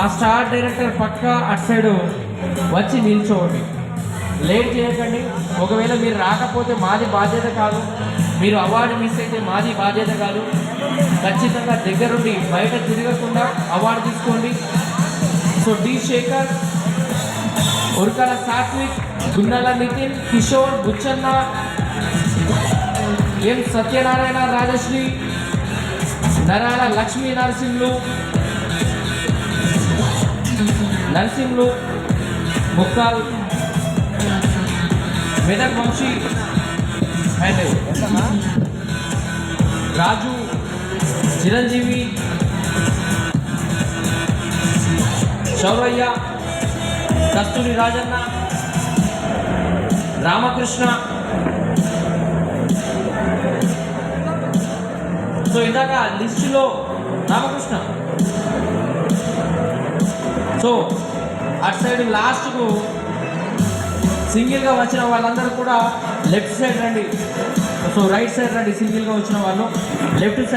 ఆ star director పక్క అటు సైడ్ వచ్చి నిల్చోండి. లేట్ చేయకండి. ఒకవేళ మీరు రాకపోతే మాది బాధ్యత కాదు. మీరు అవార్డు మిస్ అయితే మాది బాధ్యత కాదు. ఖచ్చితంగా దగ్గరుండి బయట తిరగకుండా అవార్డు తీసుకోండి. So D Shekhar Urakala Satvik Gunnela Nitin Kishore Bucchanna M Satyanarayana Rajashree Narala Lakshmi Narasimhulu Narasimhulu ముక్తాల్ Medak Vamsi and Raju Chiranjeevi Souraiah Kasturi Rajanna Ramakrishna so ఇందాక లిస్టులో రామకృష్ణ సో అటు సైడ్ లాస్ట్కు సింగిల్గా వచ్చిన వాళ్ళందరూ కూడా లెఫ్ట్ సైడ్ రండి. సో రైట్ సైడ్ రండి సింగిల్గా వచ్చిన వాళ్ళు. Left side